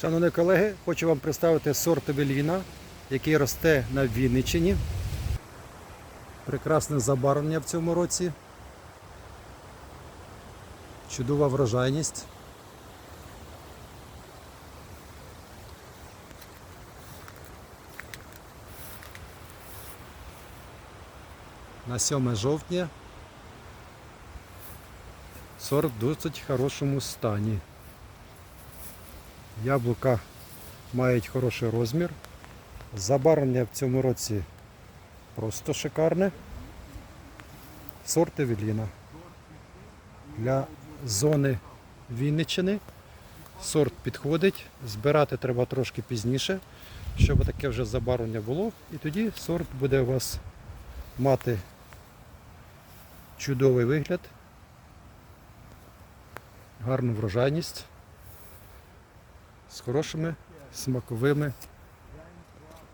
Шановні колеги, хочу вам представити сорт Евеліна, який росте на Вінниччині. Прекрасне забарвлення в цьому році. Чудова врожайність. На 7 жовтня сорт в досить хорошому стані. Яблука мають хороший розмір. Забарвлення в цьому році просто шикарне. Сорт Евеліна. Для зони Вінниччини сорт підходить. Збирати треба трошки пізніше, щоб таке вже забарвлення було. І тоді сорт буде у вас мати чудовий вигляд, гарну врожайність з хорошими смаковими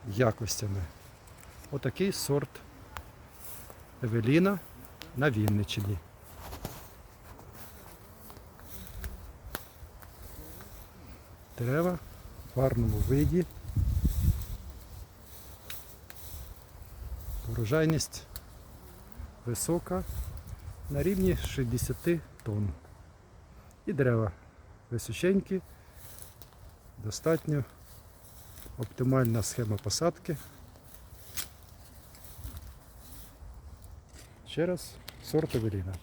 якостями. Отакий сорт Евеліна на Вінниччині. Дерева в гарному виді. Урожайність висока на рівні 60 тонн. І дерева височенькі, достатньо оптимальна схема посадки. Ще раз сорт Евеліна.